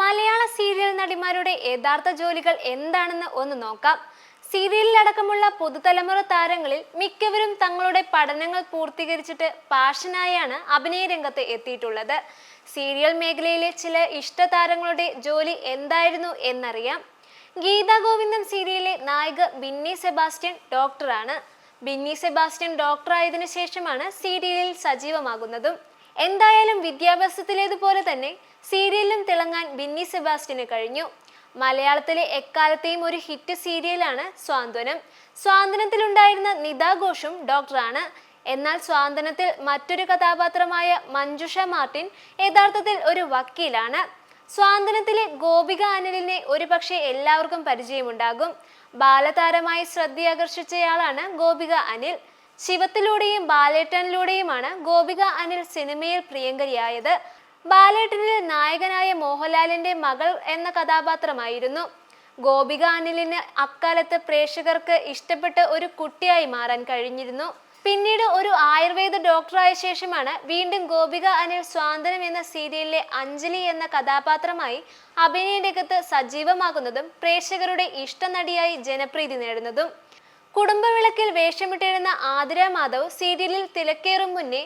മലയാള serial നടിമാരുടെ യഥാർത്ഥ ജോലികൾ എന്താണെന്ന് ഒന്ന് നോക്കാം. സീരിയലിലടക്കമുള്ള പുതുതലമുറ താരങ്ങളിൽ മിക്കവരും തങ്ങളുടെ പഠനങ്ങൾ പൂർത്തീകരിച്ചിട്ട് പാഷനായാണ് അഭിനയ രംഗത്ത് എത്തിയിട്ടുള്ളത്. സീരിയൽ മേഖലയിലെ ചില ഇഷ്ട താരങ്ങളുടെ ജോലി എന്തായിരുന്നു എന്നറിയാം. ഗീതാ ഗോവിന്ദം സീരിയലിലെ നായിക ബിന്നി സെബാസ്റ്റ്യൻ ഡോക്ടറാണ്. ബിന്നി സെബാസ്റ്റ്യൻ ഡോക്ടറായതിനു ശേഷമാണ് സീരിയലിൽ സജീവമാകുന്നതും. എന്തായാലും വിദ്യാഭ്യാസത്തിലേതുപോലെ തന്നെ സീരിയലിലും തിളങ്ങാൻ ബിന്നി സെബാസ്റ്റിന് കഴിഞ്ഞു. മലയാളത്തിലെ എക്കാലത്തെയും ഒരു ഹിറ്റ് സീരിയലാണ് സ്വാന്തനം. സ്വാന്തനത്തിലുണ്ടായിരുന്ന നിതാ ഘോഷും ഡോക്ടറാണ്. എന്നാൽ സ്വാന്തനത്തിൽ മറ്റൊരു കഥാപാത്രമായ മഞ്ജുഷ മാർട്ടിൻ യഥാർത്ഥത്തിൽ ഒരു വക്കീലാണ്. സ്വാതന്ത്ര്യത്തിലെ ഗോപിക അനിലിനെ ഒരുപക്ഷെ എല്ലാവർക്കും പരിചയമുണ്ടാകും. ബാലതാരമായി ശ്രദ്ധയാകർഷിച്ചയാളാണ് ഗോപിക അനിൽ. ശിവത്തിലൂടെയും ബാലേട്ടനിലൂടെയുമാണ് ഗോപിക അനിൽ സിനിമയിൽ പ്രിയങ്കരിയായത്. ബാലേട്ടനിൽ നായകനായ മോഹൻലാലിന്റെ മകൾ എന്ന കഥാപാത്രമായിരുന്നു. ഗോപിക അനിലിന് അക്കാലത്ത് പ്രേക്ഷകർക്ക് ഇഷ്ടപ്പെട്ട ഒരു കുട്ടിയായി മാറാൻ കഴിഞ്ഞിരുന്നു. പിന്നീട് ഒരു ആയുർവേദ ഡോക്ടറായ ശേഷമാണ് വീണ്ടും ഗോപിക അനിൽ സ്വാന്തനം എന്ന സീരിയലിലെ അഞ്ജലി എന്ന കഥാപാത്രമായി അഭിനയ രംഗത്ത് സജീവമാകുന്നതും പ്രേക്ഷകരുടെ ഇഷ്ടനടിയായി ജനപ്രീതി നേടുന്നതും. കുടുംബവിളക്കിൽ വേഷമിട്ടിരുന്ന ആതിര മാധവ് സീരിയലിൽ തിലക്കേറും മുന്നേ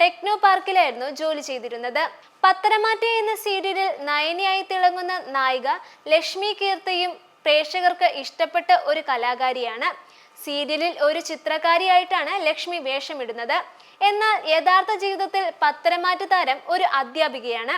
ടെക്നോ പാർക്കിലായിരുന്നു ജോലി ചെയ്തിരുന്നത്. പത്തരമാറ്റ എന്ന സീരിയലിൽ നയനിയായി തിളങ്ങുന്ന നായിക ലക്ഷ്മി കീർത്തിയും പ്രേക്ഷകർക്ക് ഇഷ്ടപ്പെട്ട ഒരു കലാകാരിയാണ്. സീരിയലിൽ ഒരു ചിത്രകാരിയായിട്ടാണ് ലക്ഷ്മി വേഷമിടുന്നത്. എന്നാൽ യഥാർത്ഥ ജീവിതത്തിൽ പത്തരമാറ്റ താരം ഒരു അധ്യാപികയാണ്.